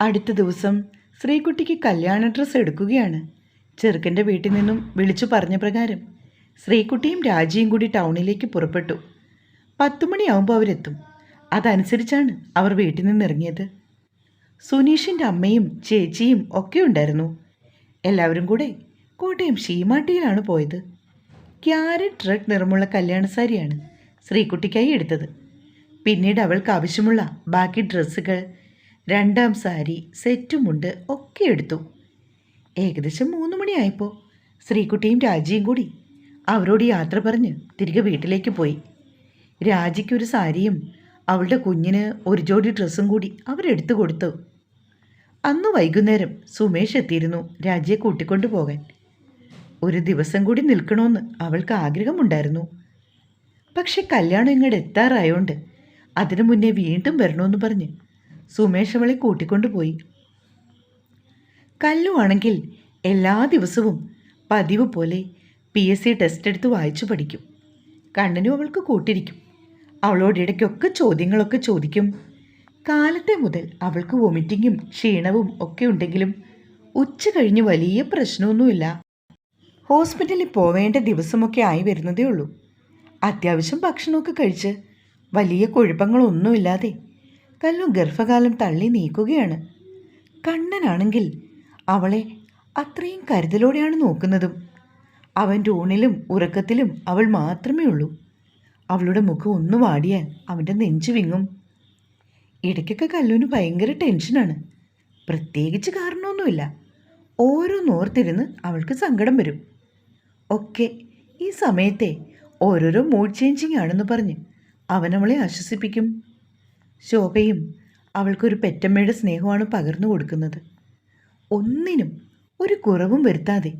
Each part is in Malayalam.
അടുത്ത ദിവസം ശ്രീകുട്ടിക്ക് കല്യാണ ഡ്രസ്സ് എടുക്കുകയാണ്. ചെറുക്കന്റെ വീട്ടിൽ നിന്നും വിളിച്ചു പറഞ്ഞ പ്രകാരം ശ്രീകുട്ടിയും രാജിയും കൂടി ടൗണിലേക്ക് പുറപ്പെട്ടു. പത്തുമണിയാവുമ്പോൾ അവരെത്തും. അതനുസരിച്ചാണ് അവർ വീട്ടിൽ നിന്ന് ഇറങ്ങിയത്. സുനീഷിന്റെ അമ്മയും ചേച്ചിയും ഒക്കെ ഉണ്ടായിരുന്നു. എല്ലാവരും കൂടെ കോട്ടയം ഷീമാട്ടിയിലാണ് പോയത്. ക്യാരറ്റ് റെഡ് നിറമുള്ള കല്യാണ സാരിയാണ് ശ്രീകുട്ടിക്കായി എടുത്തത്. പിന്നീട് അവൾക്ക് ആവശ്യമുള്ള ബാക്കി ഡ്രസ്സുകൾ രണ്ടാം സാരി സെറ്റുമുണ്ട് ഒക്കെ എടുത്തു. ഏകദേശം മൂന്ന് മണിയായപ്പോൾ ശ്രീകുട്ടിയും രാജിയും കൂടി അവരോട് യാത്ര പറഞ്ഞ് തിരികെ വീട്ടിലേക്ക് പോയി. രാജിക്കൊരു സാരിയും അവളുടെ കുഞ്ഞിന് ഒരു ജോഡി ഡ്രസ്സും കൂടി അവരെടുത്തു കൊടുത്തു. അന്ന് വൈകുന്നേരം സുമേഷ് എത്തിയിരുന്നു രാജിയെ കൂട്ടിക്കൊണ്ടു പോകാൻ. ഒരു ദിവസം കൂടി നിൽക്കണമെന്ന് അവൾക്ക് ആഗ്രഹമുണ്ടായിരുന്നു. പക്ഷെ കല്യാണം ഇങ്ങോട്ട് എത്താറായോണ്ട് അതിനു മുന്നേ വീണ്ടും വരണമെന്ന് പറഞ്ഞ് സുമേഷ് അവളെ കൂട്ടിക്കൊണ്ടുപോയി കല്ലുവാണെങ്കിൽ എല്ലാ ദിവസവും പതിവ് പോലെ പി എസ് സി ടെസ്റ്റ് എടുത്ത് വായിച്ചു പഠിക്കും. കണ്ണനും അവൾക്ക് കൂട്ടിരിക്കും. അവളോട് ഇടയ്ക്കൊക്കെ ചോദ്യങ്ങളൊക്കെ ചോദിക്കും. കാലത്തെ മുതൽ അവൾക്ക് വൊമിറ്റിങ്ങും ക്ഷീണവും ഒക്കെ ഉണ്ടെങ്കിലും ഉച്ച കഴിഞ്ഞ് വലിയ പ്രശ്നമൊന്നുമില്ല. ഹോസ്പിറ്റലിൽ പോവേണ്ട ദിവസമൊക്കെ ആയി വരുന്നതേ ഉള്ളൂ. അത്യാവശ്യം ഭക്ഷണമൊക്കെ കഴിച്ച് വലിയ കുഴപ്പങ്ങളൊന്നുമില്ലാതെ കല്ലു ഗർഭകാലം തള്ളി നീക്കുകയാണ്. കണ്ണനാണെങ്കിൽ അവളെ അത്രയും കരുതലോടെയാണ് നോക്കുന്നതും. അവന്റെ ഊണിലും ഉറക്കത്തിലും അവൾ മാത്രമേ ഉള്ളൂ. അവളുടെ മുഖം ഒന്ന് വാടിയാൽ അവന്റെ നെഞ്ചു വിങ്ങും. ഇടയ്ക്കൊക്കെ കല്ലുവിന് ഭയങ്കര ടെൻഷനാണ്. പ്രത്യേകിച്ച് കാരണമൊന്നുമില്ല. ഓരോന്നോർത്തിരുന്ന് അവൾക്ക് സങ്കടം വരും. ഒക്കെ ഈ സമയത്തെ ഓരോരോ മൂഡ് ചേഞ്ചിങ് ആണെന്ന് പറഞ്ഞ് അവനവളെ ആശ്വസിപ്പിക്കും. ശോഭയും അവൾക്കൊരു പെറ്റമ്മയുടെ സ്നേഹമാണ് പകർന്നു കൊടുക്കുന്നത്. ഒന്നിനും ഒരു കുറവും വരുത്താതെ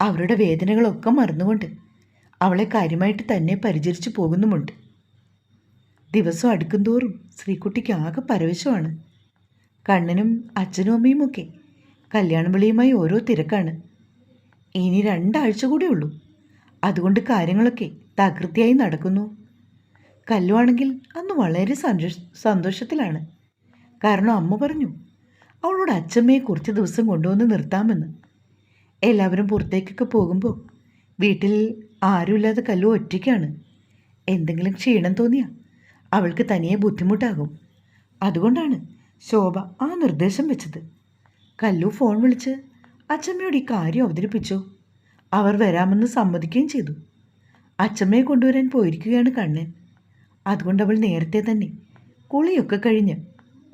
അവരുടെ വേദനകളൊക്കെ മറന്നുകൊണ്ട് അവളെ കാര്യമായിട്ട് തന്നെ പരിചരിച്ചു പോകുന്നുമുണ്ട്. ദിവസം അടുക്കുംതോറും ശ്രീകുട്ടിക്ക് ആകെ പരവശമാണ്. കണ്ണനും അച്ഛനും അമ്മയും ഒക്കെ കല്യാണം വിളിയുമായി ഓരോ തിരക്കാണ്. ഇനി രണ്ടാഴ്ച കൂടെ ഉള്ളൂ. അതുകൊണ്ട് കാര്യങ്ങളൊക്കെ തകൃതിയായി നടക്കുന്നു. കല്ലുവാണെങ്കിൽ അന്ന് വളരെ സന്തോഷ സന്തോഷത്തിലാണ്. കാരണം അമ്മ പറഞ്ഞു അവളോട് അച്ഛമ്മയെ കുറച്ച് ദിവസം കൊണ്ടുവന്ന് നിർത്താമെന്ന്. എല്ലാവരും പുറത്തേക്കൊക്കെ പോകുമ്പോൾ വീട്ടിൽ ആരുമില്ലാതെ കല്ലു ഒറ്റയ്ക്കാണ്. എന്തെങ്കിലും ക്ഷീണം തോന്നിയാൽ അവൾക്ക് തനിയെ ബുദ്ധിമുട്ടാകും. അതുകൊണ്ടാണ് ശോഭ ആ നിർദ്ദേശം വെച്ചത്. കല്ലു ഫോൺ വിളിച്ച് അച്ചമ്മയോട് ഈ കാര്യം അവതരിപ്പിച്ചു. അവർ വരാമെന്ന് സമ്മതിക്കുകയും ചെയ്തു. അച്ചമ്മയെ കൊണ്ടുവരാൻ പോയിരിക്കുകയാണ് കണ്ണൻ. അതുകൊണ്ട് അവൾ നേരത്തെ തന്നെ കുളിയൊക്കെ കഴിഞ്ഞ്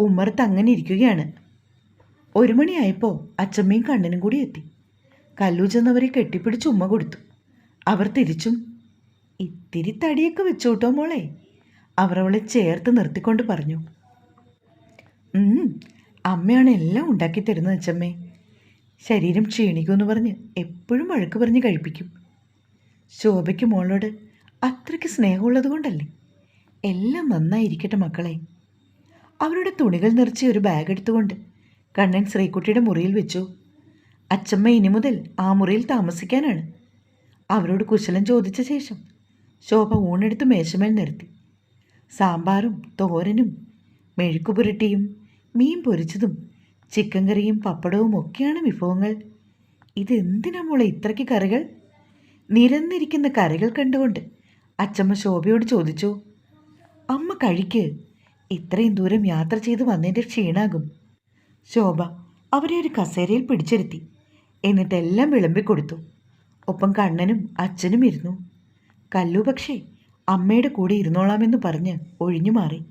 ഉമ്മറത്ത് അങ്ങനെ ഇരിക്കുകയാണ്. ഒരു മണിയായപ്പോൾ അച്ചമ്മയും കണ്ണനും കൂടി എത്തി. കല്ലു ചെന്നവരെ കെട്ടിപ്പിടിച്ച് ഉമ്മ കൊടുത്തു. അവർ തിരിച്ചും ഇത്തിരി തടിയൊക്കെ വെച്ചു മോളെ അവർ അവളെ ചേർത്ത് നിർത്തിക്കൊണ്ട് പറഞ്ഞു. "ഉം, അമ്മയാണ് എല്ലാം ഉണ്ടാക്കി തരുന്നത് അച്ചമ്മേ ശരീരം ക്ഷീണിക്കുമെന്ന് പറഞ്ഞ് എപ്പോഴും വഴക്ക് പറഞ്ഞ് കഴിപ്പിക്കും. ശോഭയ്ക്ക് മോളോട് അത്രയ്ക്ക് സ്നേഹമുള്ളത് കൊണ്ടല്ലേ? എല്ലാം നന്നായിരിക്കട്ടെ മക്കളെ. അവരുടെ തുണികൾ നിറച്ച് ഒരു ബാഗ് എടുത്തുകൊണ്ട് കണ്ണൻ ശ്രീകുട്ടിയുടെ മുറിയിൽ വെച്ചു. അച്ചമ്മ ഇനി മുതൽ ആ മുറിയിൽ താമസിക്കാനാണ്. അവരോട് കുശലം ചോദിച്ച ശേഷം ശോഭ ഊണെടുത്ത് മേശമേൽ നിർത്തി. സാമ്പാറും തോരനും മെഴുക്കുപുരട്ടിയും മീൻ പൊരിച്ചതും ചിക്കൻ കറിയും പപ്പടവും ഒക്കെയാണ് വിഭവങ്ങൾ. ഇതെന്തിനാ മോളെ ഇത്രയ്ക്ക് കറികൾ? നിരന്നിരിക്കുന്ന കറികൾ കണ്ടുകൊണ്ട് അച്ചമ്മ ശോഭയോട് ചോദിച്ചു. അമ്മ കഴിക്ക്. ഇത്രയും ദൂരം യാത്ര ചെയ്ത് വന്നതിന്റെ ക്ഷീണാകും. ശോഭ അവരെ ഒരു കസേരയിൽ പിടിച്ചിരുത്തി. എന്നിട്ടെല്ലാം വിളമ്പിക്കൊടുത്തു ഒപ്പം കണ്ണനും അച്ഛനും ഇരുന്നു. കല്ലു പക്ഷേ അമ്മയുടെ കൂടെ ഇരുന്നോളാമെന്ന് പറഞ്ഞ് ഒഴിഞ്ഞു മാറി.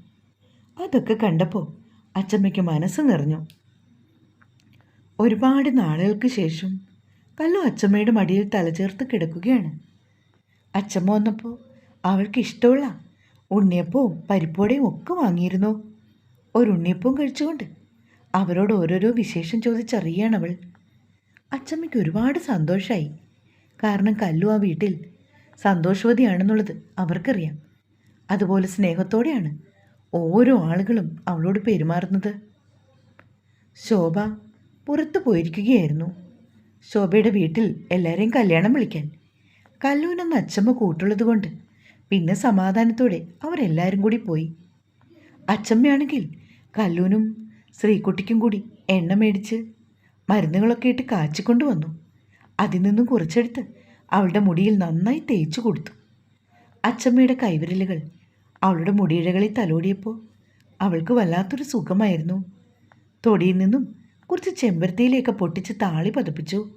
അതൊക്കെ കണ്ടപ്പോൾ അച്ചമ്മയ്ക്ക് മനസ്സ് നിറഞ്ഞു. ഒരുപാട് നാളുകൾക്ക് ശേഷം കല്ലു അച്ചമ്മയുടെ മടിയിൽ തലചേർത്ത് കിടക്കുകയാണ്. അച്ചമ്മ വന്നപ്പോൾ അവൾക്ക് ഇഷ്ടമുള്ള ഉണ്ണിയപ്പവും പരിപ്പോടയും ഒക്കെ വാങ്ങിയിരുന്നു. ഒരു ഉണ്ണിയപ്പവും കഴിച്ചുകൊണ്ട് അവരോട് ഓരോരോ വിശേഷം ചോദിച്ചറിയാണ് അവൾ. അച്ചമ്മയ്ക്ക് ഒരുപാട് സന്തോഷമായി കാരണം കല്ലു ആ വീട്ടിൽ സന്തോഷവതിയാണെന്നുള്ളത് അവർക്കറിയാം. അതുപോലെ സ്നേഹത്തോടെയാണ് ഓരോ ആളുകളും അവളോട് പെരുമാറുന്നത്. ശോഭ പുറത്തു പോയിരിക്കുകയായിരുന്നു. ശോഭയുടെ വീട്ടിൽ എല്ലാവരെയും കല്യാണം വിളിക്കാൻ. കല്ലൂനെന്ന് അച്ചമ്മ കൂട്ടുള്ളത് കൊണ്ട് പിന്നെ സമാധാനത്തോടെ അവരെല്ലാവരും കൂടി പോയി. അച്ചമ്മയാണെങ്കിൽ കല്ലൂനും ശ്രീകുട്ടിക്കും കൂടി എണ്ണ മേടിച്ച് മരുന്നുകളൊക്കെ ഇട്ട് കാച്ചിക്കൊണ്ട് വന്നു. അതിൽ നിന്നും കുറച്ചെടുത്ത് അവളുടെ മുടിയിൽ നന്നായി തേച്ചു കൊടുത്തു. അച്ചമ്മയുടെ കൈവിരലുകൾ അവളുടെ മുടിയിഴകളിൽ തലോടിയപ്പോൾ അവൾക്ക് വല്ലാത്തൊരു സുഖമായിരുന്നു. തൊടിയിൽ നിന്നും കുറച്ച് ചെമ്പരത്തിയിലേക്ക് പൊട്ടിച്ച് താളി പതിപ്പിച്ചു.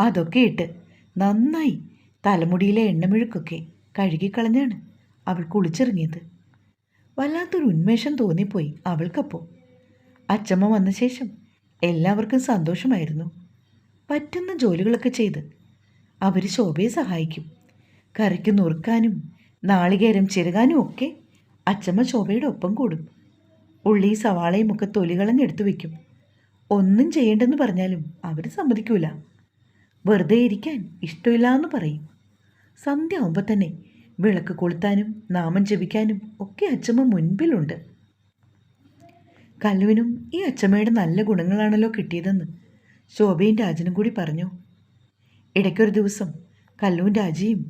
അതൊക്കെ ഇട്ട് നന്നായി തലമുടിയിലെ എണ്ണമെഴുക്കൊക്കെ കഴുകിക്കളഞ്ഞാണ് അവൾ കുളിച്ചിറങ്ങിയത്. വല്ലാത്തൊരു ഉന്മേഷം തോന്നിപ്പോയി അവൾക്കപ്പോൾ അച്ചമ്മ വന്ന ശേഷം എല്ലാവർക്കും സന്തോഷമായിരുന്നു. പറ്റുന്ന ജോലികളൊക്കെ ചെയ്ത് അവർ ശോഭയെ സഹായിക്കും. കറിക്ക് നുറുക്കാനും നാളികേരം ചിരകാനും ഒക്കെ അച്ചമ്മ ശോഭയുടെ ഒപ്പം കൂടും. ഉള്ളി സവാളയും ഒക്കെ തൊലികളഞ്ഞെടുത്തു വയ്ക്കും ഒന്നും ചെയ്യേണ്ടെന്ന് പറഞ്ഞാലും അവർ സമ്മതിക്കൂല. വെറുതെ ഇരിക്കാൻ ഇഷ്ടമില്ല എന്ന് പറയും. സന്ധ്യ ആവുമ്പോൾ തന്നെ വിളക്ക് കൊളുത്താനും നാമം ജപിക്കാനും ഒക്കെ അച്ചമ്മ മുൻപിലുണ്ട്. കല്ലുവിനും ഈ അച്ചമ്മയുടെ നല്ല ഗുണങ്ങളാണല്ലോ കിട്ടിയതെന്ന് ശോഭയും രാജനും കൂടി പറഞ്ഞു. ഇടയ്ക്കൊരു ദിവസം കല്ലുവും രാജയും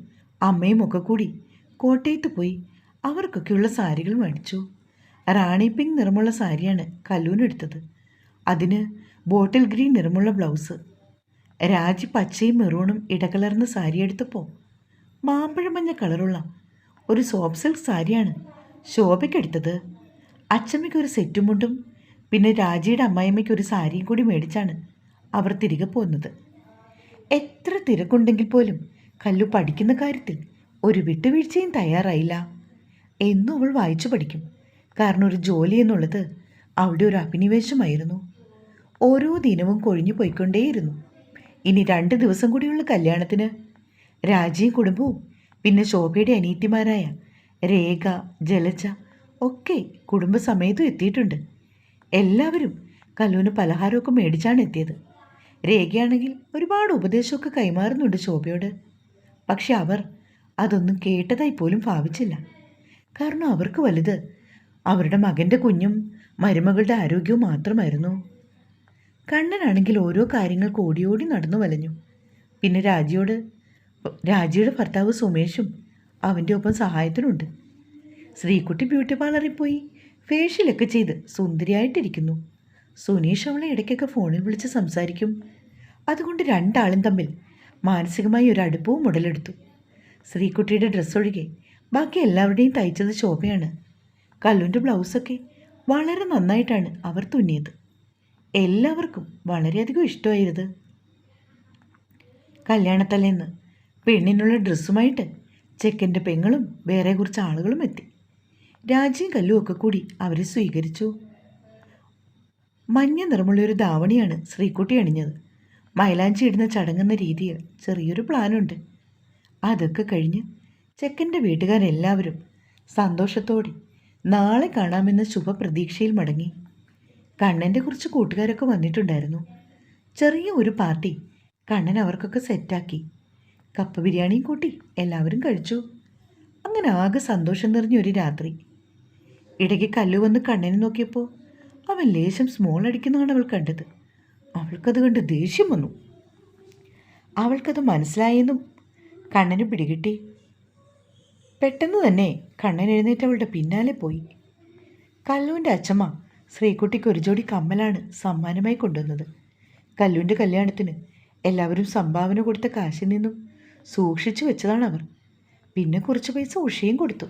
അമ്മയും ഒക്കെ കൂടി കോട്ടയത്ത് പോയി അവർക്കൊക്കെയുള്ള സാരികൾ മേടിച്ചു. റാണി പിങ്ക് നിറമുള്ള സാരിയാണ് കല്ലൂനെടുത്തത് അതിന് ബോട്ടിൽ ഗ്രീൻ നിറമുള്ള ബ്ലൗസ്. രാജി പച്ചയും മെറൂണും ഇടകലർന്ന സാരി എടുത്തപ്പോൾ മാമ്പഴമഞ്ഞ കളറുള്ള ഒരു സോപ്പ് സിൽക്ക് സാരിയാണ് ശോഭയ്ക്കെടുത്തത്. അച്ചമ്മയ്ക്ക് ഒരു സെറ്റും മുണ്ടും പിന്നെ രാജിയുടെ അമ്മായിമ്മയ്ക്ക് ഒരു സാരിയും കൂടി മേടിച്ചാണ് അവർ തിരികെ പോകുന്നത് എത്ര തിരക്കുണ്ടെങ്കിൽ പോലും കല്ലു പഠിക്കുന്ന കാര്യത്തിൽ ഒരു വിട്ടുവീഴ്ചയും തയ്യാറായില്ല. എന്നും അവൾ വായിച്ചു പഠിക്കും. കാരണം ഒരു ജോലി എന്നുള്ളത് അവിടെ ഒരു അഭിനിവേശമായിരുന്നു. ഓരോ ദിനവും കൊഴിഞ്ഞു പോയിക്കൊണ്ടേയിരുന്നു. ഇനി രണ്ട് ദിവസം കൂടിയുള്ള കല്യാണത്തിന് രാജിയും കുടുംബവും പിന്നെ ശോഭയുടെ അനീറ്റിമാരായ രേഖ ജലജ ഒക്കെ കുടുംബസമേതം എത്തിയിട്ടുണ്ട്. എല്ലാവരും കല്ലൂന് പലഹാരമൊക്കെ മേടിച്ചാണ് എത്തിയത്. രേഖയാണെങ്കിൽ ഒരുപാട് ഉപദേശമൊക്കെ കൈമാറുന്നുണ്ട് ശോഭയോട്. പക്ഷെ അവർ അതൊന്നും കേട്ടതായി പോലും ഭാവിച്ചില്ല. കാരണം അവർക്ക് വലുത്. അവരുടെ മകന്റെ കുഞ്ഞും മരുമകളുടെ ആരോഗ്യവും മാത്രമായിരുന്നു. കണ്ണനാണെങ്കിൽ ഓരോ കാര്യങ്ങൾക്ക് ഓടി ഓടി നടന്നു വലഞ്ഞു. പിന്നെ രാജിയോട് രാജിയുടെ ഭർത്താവ് സുമേഷും അവന്റെ ഒപ്പം സഹായത്തിനുണ്ട്. ശ്രീകുട്ടി ബ്യൂട്ടി പാർലറിൽ പോയി ഫേഷ്യലൊക്കെ ചെയ്ത് സുന്ദരിയായിട്ടിരിക്കുന്നു. സുനീഷ് അവളെ ഇടയ്ക്കൊക്കെ ഫോണിൽ വിളിച്ച് സംസാരിക്കും. അതുകൊണ്ട് രണ്ടാളും തമ്മിൽ മാനസികമായി ഒരു അടുപ്പവും ഉടലെടുത്തു. ശ്രീകുട്ടിയുടെ ഡ്രസ്സ് ഒഴികെ ബാക്കി എല്ലാവരുടെയും തയ്ച്ചത് ശോഭയാണ്. കല്ലുന്റെ ബ്ലൗസൊക്കെ വളരെ നന്നായിട്ടാണ് അവർ തുന്നിയത്. എല്ലാവർക്കും വളരെയധികം ഇഷ്ടമായത് കല്യാണത്തലേന്ന് പെണ്ണിനുള്ള ഡ്രസ്സുമായിട്ട് ചെക്കന്റെ പെങ്ങളും വേറെ കുറച്ച് ആളുകളും എത്തി. രാജിയും കല്ലും ഒക്കെ കൂടി അവരെ സ്വീകരിച്ചു. മഞ്ഞ നിറമുള്ള ഒരു ധാവണിയാണ് ശ്രീക്കുട്ടി അണിഞ്ഞത്. മൈലാഞ്ചി ഇടുന്ന ചടങ്ങുന്ന രീതിയിൽ ചെറിയൊരു പ്ലാനുണ്ട്. അതൊക്കെ കഴിഞ്ഞ് ചെക്കന്റെ വീട്ടുകാരെല്ലാവരും സന്തോഷത്തോടെ നാളെ കാണാമെന്ന ശുഭപ്രതീക്ഷയിൽ മടങ്ങി. കണ്ണന്റെ കുറച്ച് കൂട്ടുകാരൊക്കെ വന്നിട്ടുണ്ടായിരുന്നു. ചെറിയ ഒരു പാർട്ടി കണ്ണൻ അവർക്കൊക്കെ സെറ്റാക്കി. കപ്പ ബിരിയാണിയും കൂട്ടി എല്ലാവരും കഴിച്ചു. അങ്ങനെ ആകെ സന്തോഷം നിറഞ്ഞൊരു രാത്രി. ഇടയ്ക്ക് കല്ലു വന്ന് കണ്ണനെ നോക്കിയപ്പോൾ അവൻ ലേശം സ്മോൾ അടിക്കുന്നതാണ് അവൾ കണ്ടത്. അവൾക്കത് കണ്ട് ദേഷ്യം വന്നു. അവൾക്കത് മനസ്സിലായെന്നും കണ്ണന് പിടികിട്ടി. പെട്ടെന്ന് തന്നെ കണ്ണൻ എഴുന്നേറ്റ് അവളുടെ പിന്നാലെ പോയി. കല്ലുവിന്റെ അച്ഛമ്മ ശ്രീകുട്ടിക്ക് ഒരു ജോഡി കമ്മലാണ് സമ്മാനമായി കൊണ്ടുവന്നത്. കല്ലുവിന്റെ കല്യാണത്തിന് എല്ലാവരും സംഭാവന കൊടുത്ത കാശിൽ നിന്നും സൂക്ഷിച്ചു വെച്ചതാണ് അവർ പിന്നെ കുറച്ച് പൈസ ഉഷയും കൊടുത്തു.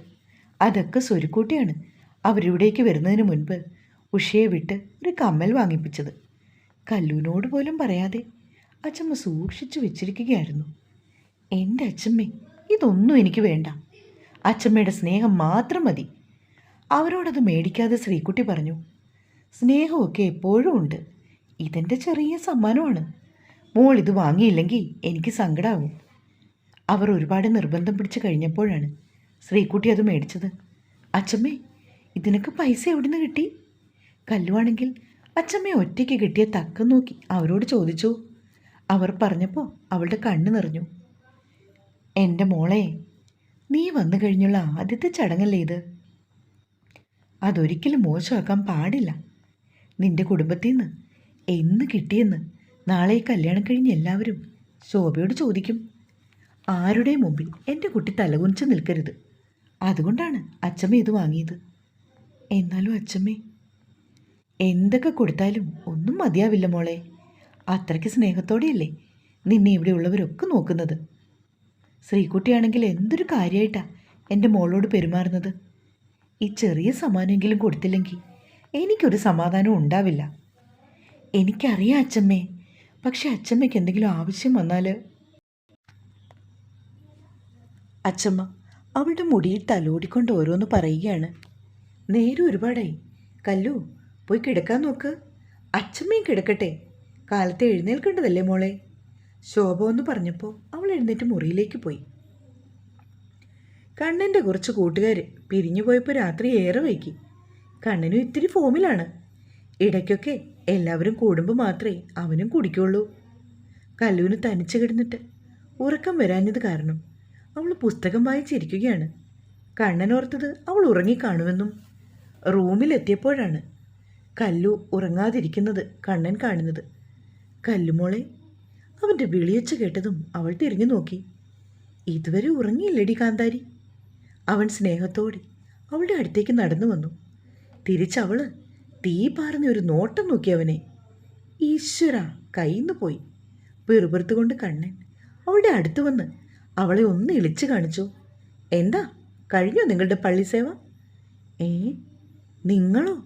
അതൊക്കെ സ്വരുക്കൂട്ടിയാണ്. അവരിവിടേക്ക് വരുന്നതിന് മുൻപ് ഉഷയെ വിട്ട് ഒരു കമ്മൽ വാങ്ങിപ്പിച്ചത്. കല്ലുവിനോട് പോലും പറയാതെ അച്ഛമ്മ സൂക്ഷിച്ചു വെച്ചിരിക്കുകയായിരുന്നു. എന്റെ അച്ഛമ്മേ ഇതൊന്നും എനിക്ക് വേണ്ട. അച്ഛമ്മയുടെ സ്നേഹം മാത്രം മതി. അവരോടത് മേടിക്കാതെ ശ്രീക്കുട്ടി പറഞ്ഞു സ്നേഹമൊക്കെ എപ്പോഴും ഉണ്ട്. ഇതെന്റെ ചെറിയ സമ്മാനമാണ്. മോൾ ഇത് വാങ്ങിയില്ലെങ്കിൽ എനിക്ക് സങ്കടമാവും അവർ ഒരുപാട് നിർബന്ധം പിടിച്ചു കഴിഞ്ഞപ്പോഴാണ് ശ്രീക്കുട്ടി അത് മേടിച്ചത്. അച്ഛമ്മേ ഇതിനൊക്കെ പൈസ എവിടെ നിന്ന് കിട്ടി? കല്ലുവാണെങ്കിൽ അച്ഛമ്മയെ ഒറ്റയ്ക്ക് കിട്ടിയ തക്കം നോക്കി അവരോട് ചോദിച്ചു. അവർ പറഞ്ഞപ്പോൾ അവളുടെ കണ്ണ് നിറഞ്ഞു. എന്റെ മോളെ നീ വന്നു കഴിഞ്ഞുള്ള ആദ്യത്തെ ചടങ്ങല്ലേ ഇത്? അതൊരിക്കലും മോശമാക്കാൻ പാടില്ല. നിന്റെ കുടുംബത്തിൽ നിന്ന് എന്ന് കിട്ടിയെന്ന് നാളെ ഈ കല്യാണം കഴിഞ്ഞ് എല്ലാവരും ശോഭയോട് ചോദിക്കും. ആരുടെയും മുമ്പിൽ എന്റെ കുട്ടി തലകുനിച്ച് നിൽക്കരുത്. അതുകൊണ്ടാണ് അച്ചമ്മ ഇത് വാങ്ങിയത്. എന്നാലും അച്ചമ്മേ എന്തൊക്കെ കൊടുത്താലും ഒന്നും മതിയാവില്ല മോളെ. അത്രയ്ക്ക് സ്നേഹത്തോടെയല്ലേ നിന്നെ ഇവിടെ ഉള്ളവരൊക്കെ നോക്കുന്നത്? ശ്രീകുട്ടിയാണെങ്കിൽ എന്തൊരു കാര്യമായിട്ടാ എന്റെ മോളോട് പെരുമാറുന്നത്? ഈ ചെറിയ സമ്മാനമെങ്കിലും കൊടുത്തില്ലെങ്കിൽ എനിക്കൊരു സമാധാനം ഉണ്ടാവില്ല. എനിക്കറിയാം അച്ചമ്മേ പക്ഷെ അച്ചമ്മയ്ക്ക് എന്തെങ്കിലും ആവശ്യം വന്നാൽ അച്ചമ്മ അവളുടെ മുടിയിൽ തലോടിക്കൊണ്ട് ഓരോന്ന് പറയുകയാണ്. നേരെ ഒരുപാടായി. കല്ലു പോയി കിടക്കാൻ നോക്ക്. അച്ചമ്മയും കിടക്കട്ടെ. കാലത്തെ എഴുന്നേൽക്കേണ്ടതല്ലേ മോളെ? ശോഭ എന്ന് പറഞ്ഞപ്പോൾ അവൾ എഴുന്നേറ്റ് മുറിയിലേക്ക് പോയി. കണ്ണന്റെ കുറച്ച് കൂട്ടുകാർ പിരിഞ്ഞു പോയപ്പോൾ രാത്രി ഏറെ വൈകി. കണ്ണനും ഇത്തിരി ഫോമിലാണ്. ഇടയ്ക്കൊക്കെ എല്ലാവരും കൂടുമ്പോൾ മാത്രമേ അവനും കുടിക്കുള്ളൂ. കല്ലുവിന് തനിച്ച് കിടന്നിട്ട് ഉറക്കം വരാഞ്ഞത് കാരണം അവൾ പുസ്തകം വായിച്ചിരിക്കുകയാണ്. കണ്ണനോർത്തത് അവൾ ഉറങ്ങിക്കാണുമെന്നും റൂമിലെത്തിയപ്പോഴാണ് കല്ലു ഉറങ്ങാതിരിക്കുന്നത് കണ്ണൻ കാണുന്നത്. കല്ലുമോളെ അവന്റെ വിളിയച്ച് കേട്ടതും അവൾ തിരിഞ്ഞു നോക്കി. ഇതുവരെ ഉറങ്ങിയില്ലടി കാന്താരി. അവൻ സ്നേഹത്തോടെ അവളുടെ അടുത്തേക്ക് നടന്നു വന്നു. തിരിച്ചവൾ തീ പാർന്ന ഒരു നോട്ടം നോക്കി അവനെ. ഈശ്വര കയ്യിന്ന് പോയി. പെറുപെറുത്തുകൊണ്ട് കണ്ണൻ അവളുടെ അടുത്ത് വന്ന് അവളെ ഒന്ന് ഇളിച്ചു കാണിച്ചു. എന്താ? കഴിഞ്ഞോ നിങ്ങളുടെ പള്ളി സേവ? ഏ നിങ്ങളോ?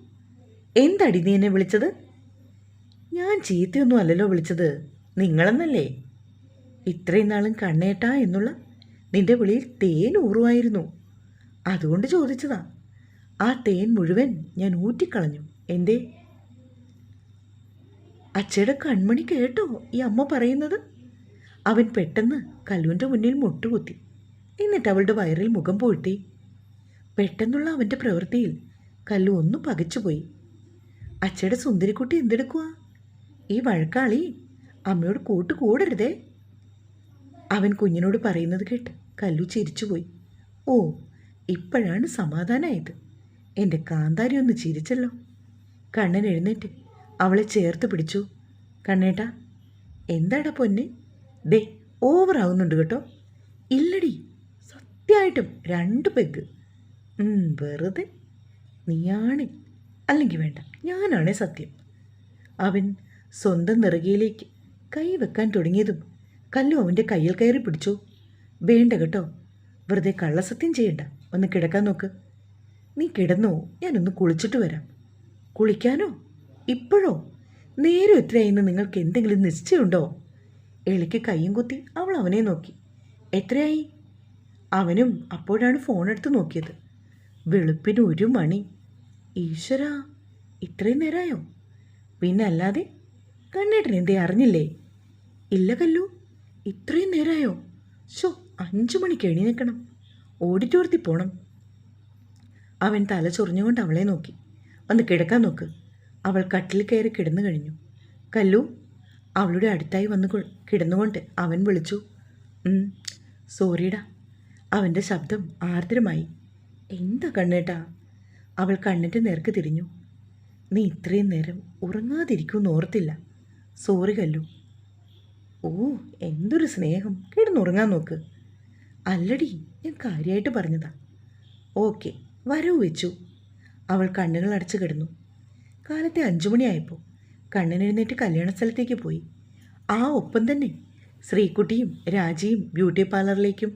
എന്തടി നീ എന്നെ വിളിച്ചത്? ഞാൻ ചീത്തയൊന്നും അല്ലല്ലോ വിളിച്ചത്. നിങ്ങളെന്നല്ലേ? ഇത്രയും നാളും കണ്ണേട്ടാ എന്നുള്ള നിന്റെ വിളിയിൽ തേൻ ഊറുമായിരുന്നു അതുകൊണ്ട് ചോദിച്ചതാ. ആ തേൻ മുഴുവൻ ഞാൻ ഊറ്റിക്കളഞ്ഞു. എന്തേ? അച്ചയുടെ കൺമണി കേട്ടോ ഈ അമ്മ പറയുന്നത്? അവൻ പെട്ടെന്ന് കല്ലുവിന്റെ മുന്നിൽ മുട്ടുകുത്തി. എന്നിട്ട് അവളുടെ വയറിൽ മുഖം പൂഴ്ത്തി. പെട്ടെന്നുള്ള അവന്റെ പ്രവൃത്തിയിൽ കല്ലു ഒന്നും പകച്ചുപോയി. അച്ഛയുടെ സുന്ദരിക്കുട്ടി എന്തെടുക്കുക ഈ വഴക്കാളി അമ്മയോട് കൂട്ട് കൂടരുതേ അവൻ കുഞ്ഞിനോട് പറയുന്നത് കേട്ട് കല്ലു ചിരിച്ചുപോയി. ഓ ഇപ്പോഴാണ് സമാധാനമായത് എന്റെ കാന്താരി ഒന്ന് ചിരിച്ചല്ലോ. കണ്ണൻ എഴുന്നേറ്റ് അവളെ ചേർത്ത് പിടിച്ചു. കണ്ണേട്ടാ എന്താടാ പൊന്നെ? ദേ ഓവർ ആവുന്നുണ്ട് കേട്ടോ. ഇല്ലടി സത്യമായിട്ടും രണ്ട് പെഗ്. വെറുതെ. നീയാണ്. അല്ലെങ്കിൽ വേണ്ട ഞാനാണ് സത്യം. അവൻ സ്വന്തം നിറകയിലേക്ക് കൈ വെക്കാൻ തുടങ്ങിയതും കല്ലു അവന്റെ കയ്യിൽ കയറി പിടിച്ചു. വേണ്ട കേട്ടോ വെറുതെ കള്ളസത്യം ചെയ്യണ്ട. ഒന്ന് കിടക്കാൻ നോക്ക്. നീ കിടന്നോ ഞാനൊന്ന് കുളിച്ചിട്ട് വരാം. കുളിക്കാനോ? ഇപ്പോഴോ? നേരം എത്രയായിന്ന് നിങ്ങൾക്ക് എന്തെങ്കിലും നിശ്ചയമുണ്ടോ? എളിക്ക് കയ്യും കുത്തി അവൾ അവനെ നോക്കി. എത്രയായി? അവനും അപ്പോഴാണ് ഫോണെടുത്ത് നോക്കിയത്. വെളുപ്പിന് ഒരു മണി. ഈശ്വര ഇത്രയും നേരായോ? പിന്നെ അല്ലാതെ കണ്ണേട്ടൻ എന്തേ അറിഞ്ഞില്ലേ? ഇല്ല കല്ലു ഇത്രയും നേരമായോ ഷോ അഞ്ചു മണിക്ക് എണീനേക്കണം ഓഡിറ്റോറിയത്തിൽ പോണം. അവൻ തല ചൊറിഞ്ഞുകൊണ്ട് അവളെ നോക്കി. വന്ന് കിടക്കാൻ നോക്ക്. അവൾ കട്ടിൽ കയറി കിടന്നു കഴിഞ്ഞു കല്ലു അവളുടെ അടുത്തായി വന്ന് കിടന്നുകൊണ്ട് അവൻ വിളിച്ചു. സോറിയടാ. അവന്റെ ശബ്ദം ആർദ്രമായി. എന്താ കണ്ണേട്ടാ? അവൾ കണ്ണിന്റെ നേർക്ക് തിരിഞ്ഞു. നീ ഇത്രയും നേരം ഉറങ്ങാതിരിക്കുമെന്ന് ഓർത്തില്ല. സോറി കല്ലു. ഓ എന്തൊരു സ്നേഹം. കിടന്നുറങ്ങാൻ നോക്ക്. അല്ലടി ഞാൻ കാര്യമായിട്ട് പറഞ്ഞതാ. ഓക്കെ വരവ് വെച്ചു. അവൾ കണ്ണുകൾ അടച്ചു കിടന്നു. കാലത്തെ അഞ്ചു മണിയായപ്പോൾ കണ്ണൻ എഴുന്നേറ്റ് കല്യാണ സ്ഥലത്തേക്ക് പോയി. ആ ഒപ്പം തന്നെ ശ്രീകുട്ടിയും രാജിയും ബ്യൂട്ടി പാർലറിലേക്കും.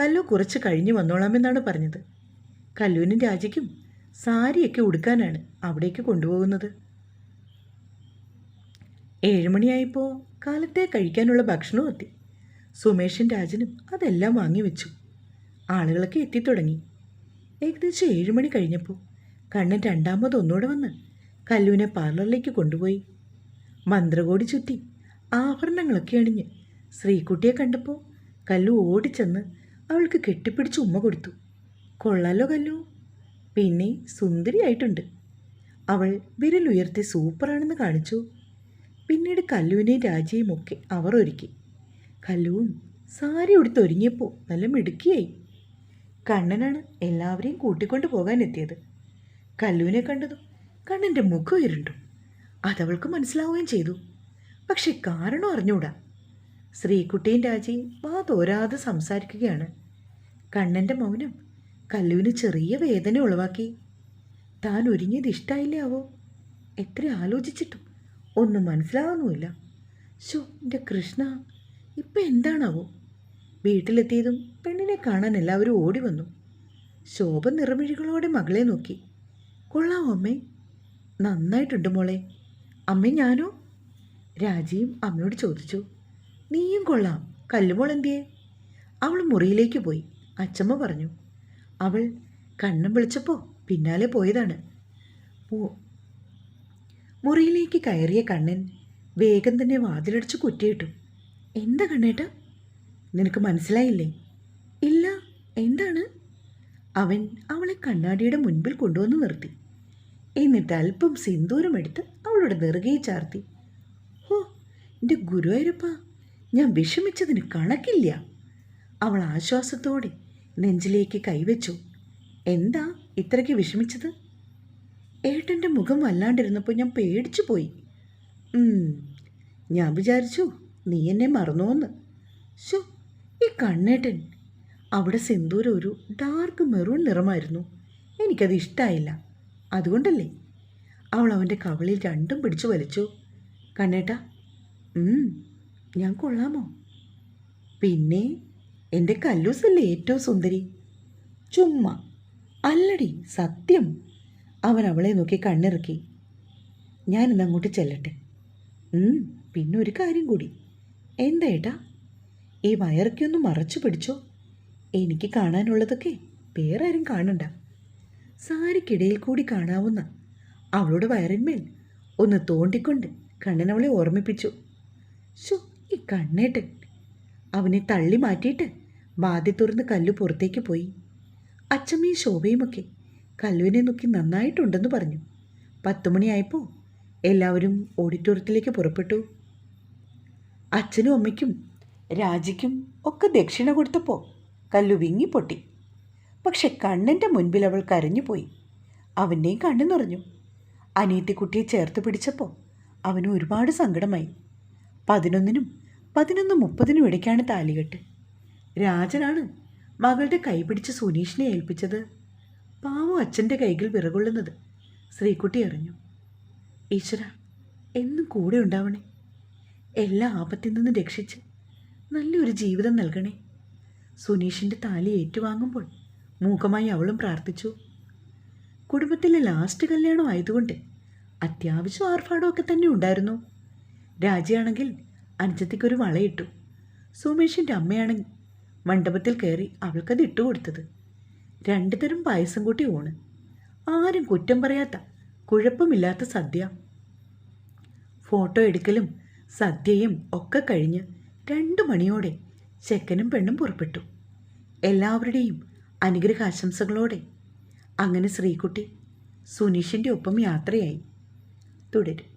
കല്ലു കുറച്ച് കഴിഞ്ഞ് വന്നോളാമെന്നാണ് പറഞ്ഞത്. കല്ലുവിനും രാജിക്കും സാരിയൊക്കെ ഉടുക്കാനാണ് അവിടേക്ക് കൊണ്ടുപോകുന്നത്. ഏഴുമണിയായപ്പോൾ കാലത്തെ കഴിക്കാനുള്ള ഭക്ഷണവും എത്തി. സുമേഷും രാജനും അതെല്ലാം വാങ്ങി വെച്ചു. ആളുകളൊക്കെ എത്തിത്തുടങ്ങി. ഏകദേശം ഏഴുമണി കഴിഞ്ഞപ്പോൾ കണ്ണൻ രണ്ടാമത് ഒന്നുകൂടെ വന്ന് കല്ലുവിനെ പാർലറിലേക്ക് കൊണ്ടുപോയി. മന്ത്രകോടി ചുറ്റി ആഭരണങ്ങളൊക്കെ അണിഞ്ഞ് ശ്രീകുട്ടിയെ കണ്ടപ്പോൾ കല്ലു ഓടിച്ചെന്ന് അവൾക്ക് കെട്ടിപ്പിടിച്ച് ഉമ്മ കൊടുത്തു. കൊള്ളാലോ കല്ലു. പിന്നെ സുന്ദരിയായിട്ടുണ്ട്. അവൾ വിരലുയർത്തി സൂപ്പറാണെന്ന് കാണിച്ചു. പിന്നീട് കല്ലുവിനെയും രാജയും ഒക്കെ അവർ ഒരുക്കി. കല്ലുവും സാരി ഉടുത്ത് ഒരുങ്ങിയപ്പോൾ നല്ല മിടുക്കിയായി. കണ്ണനാണ് എല്ലാവരെയും കൂട്ടിക്കൊണ്ടു പോകാനെത്തിയത്. കല്ലുവിനെ കണ്ടതും കണ്ണന്റെ മുഖം ഇരുണ്ടു അതവൾക്ക് മനസ്സിലാവുകയും ചെയ്തു. പക്ഷെ കാരണം അറിഞ്ഞൂടാ. ശ്രീകുട്ടിയും രാജയും വാ തോരാതെ സംസാരിക്കുകയാണ്. കണ്ണന്റെ മൗനം കല്ലുവിന് ചെറിയ വേദന ഉളവാക്കി. താൻ ഒരുങ്ങിയത് ഇഷ്ടായില്ലാവോ എത്ര ആലോചിച്ചിട്ടും ഒന്നും മനസ്സിലാവുന്നുമില്ല. ശോ എന്റെ കൃഷ്ണ ഇപ്പം എന്താണാവോ? വീട്ടിലെത്തിയതും പെണ്ണിനെ കാണാൻ എല്ലാവരും ഓടി വന്നു. ശോഭ നിറമിഴികളോടെ മകളെ നോക്കി. കൊള്ളാവോ അമ്മേ? നന്നായിട്ടുണ്ട് മോളെ. അമ്മ ഞാനോ? രാജിയും അമ്മയോട് ചോദിച്ചു. നീയും കൊള്ളാം. കല്ലുമോൾ എന്തിയേ അവൾ മുറിയിലേക്ക് പോയി. അച്ചമ്മ പറഞ്ഞു. അവൾ കണ്ണും വിളിച്ചപ്പോൾ പിന്നാലെ പോയതാണ്. മുറിയിലേക്ക് കയറിയ കണ്ണൻ വേഗം തന്നെ വാതിലടിച്ച് കുറ്റിയിട്ടു. എന്താ കണ്ണേട്ട? നിനക്ക് മനസ്സിലായില്ലേ? ഇല്ല എന്താണ്? അവൻ അവളെ കണ്ണാടിയുടെ മുൻപിൽ കൊണ്ടുവന്ന് നിർത്തി. എന്നിട്ട് അല്പം സിന്ദൂരം സിന്ദൂരമെടുത്ത് അവളുടെ നെറുകയെ ചാർത്തി. ഓ എന്റെ ഗുരുവായൂരപ്പ ഞാൻ വിഷമിച്ചതിന് കണക്കില്ല. അവൾ ആശ്വാസത്തോടെ നെഞ്ചിലേക്ക് കൈവച്ചു. എന്താ ഇത്രയ്ക്ക് വിഷമിച്ചത്? ഏട്ടന്റെ മുഖം വല്ലാണ്ടിരുന്നപ്പോൾ ഞാൻ പേടിച്ചു പോയി. ഞാൻ വിചാരിച്ചു നീ എന്നെ മറന്നോന്ന്. ശോ ഈ കണ്ണേട്ടൻ അവിടെ സിന്ദൂരം ഒരു ഡാർക്ക് മെറൂൺ നിറമായിരുന്നു. എനിക്കത് ഇഷ്ടമായില്ല അതുകൊണ്ടല്ലേ? അവൾ അവന്റെ കവളിൽ രണ്ടും പിടിച്ചു വലിച്ചു. കണ്ണേട്ട ഞാൻ കൊള്ളാമോ? പിന്നെ എന്റെ കല്ലൂസല്ലേ ഏറ്റവും സുന്ദരി? ചുമ്മാ അല്ലടി സത്യം. അവൻ അവളെ നോക്കി കണ്ണിറക്കി. ഞാനിന്ന് അങ്ങോട്ട് ചെല്ലട്ടെ. പിന്നെ ഒരു കാര്യം കൂടി. എന്താ ഏട്ടാ ഈ വയറൊക്കെ ഒന്ന് മറച്ചു പിടിച്ചോ? എനിക്ക് കാണാനുള്ളതൊക്കെ വേറെ ആരും കാണണ്ട. സാരിക്കിടയിൽ കൂടി കാണാവുന്ന അവളുടെ വയറിന്മേൽ ഒന്ന് തോണ്ടിക്കൊണ്ട് കണ്ണൻ അവളെ ഓർമ്മിപ്പിച്ചു. ഷോ ഈ കണ്ണേട്ടൻ. അവനെ തള്ളി മാറ്റിയിട്ട് വാതി തുറന്ന് കല്ലു പുറത്തേക്ക് പോയി. അച്ചമ്മയും ശോഭയുമൊക്കെ കല്ലുവിനെ നോക്കി നന്നായിട്ടുണ്ടെന്ന് പറഞ്ഞു. പത്തുമണിയായപ്പോൾ എല്ലാവരും ഓഡിറ്റോറിയത്തിലേക്ക് പുറപ്പെട്ടു. അച്ഛനും അമ്മയ്ക്കും രാജിക്കും ഒക്കെ ദക്ഷിണ കൊടുത്തപ്പോൾ കല്ലു വിങ്ങിപ്പൊട്ടി. പക്ഷെ കണ്ണന്റെ മുൻപിൽ അവൾ കരഞ്ഞുപോയി അവന്റെയും കണ്ണു നിറഞ്ഞു. അനിയത്തിക്കുട്ടിയെ ചേർത്ത് പിടിച്ചപ്പോൾ അവന് ഒരുപാട് സങ്കടമായി. പതിനൊന്നിനും പതിനൊന്ന് മുപ്പതിനും ഇടയ്ക്കാണ് താലികെട്ട്. രാജനാണ് മകളുടെ കൈ പിടിച്ച് സുനീഷിനെ ഏൽപ്പിച്ചത്. പാവം അച്ഛന്റെ കൈകൾ വിറകൊള്ളുന്നത് ശ്രീകുട്ടി അറിഞ്ഞു. ഈശ്വര എന്നും കൂടെ ഉണ്ടാവണേ. എല്ലാ ആപത്തിൽ നിന്നും രക്ഷിച്ച് നല്ലൊരു ജീവിതം നൽകണേ. സുനീഷിന്റെ താലി ഏറ്റുവാങ്ങുമ്പോൾ മൂകമായി അവളും പ്രാർത്ഥിച്ചു. കുടുംബത്തിലെ ലാസ്റ്റ് കല്യാണം ആയതുകൊണ്ട് അത്യാവശ്യം ആർഭാടമൊക്കെ തന്നെ ഉണ്ടായിരുന്നു. രാജയാണെങ്കിൽ അനുജത്തിക്കൊരു വളയിട്ടു. സുമേഷിന്റെ അമ്മയാണെങ്കിൽ മണ്ഡപത്തിൽ കയറി അവൾക്കത് ഇട്ടുകൊടുത്തത് രണ്ടു തരം പായസം കൂട്ടി ഊണ്. ആരും കുറ്റം പറയാത്ത കുഴപ്പമില്ലാത്ത സദ്യ. ഫോട്ടോ എടുക്കലും സദ്യയും ഒക്കെ കഴിഞ്ഞ് രണ്ട് മണിയോടെ ചെക്കനും പെണ്ണും പുറപ്പെട്ടു. എല്ലാവരുടെയും അനുഗ്രഹാശംസകളോടെ അങ്ങനെ ശ്രീകുട്ടി സുനീഷിന്റെ ഒപ്പം യാത്രയായി. തുടരും.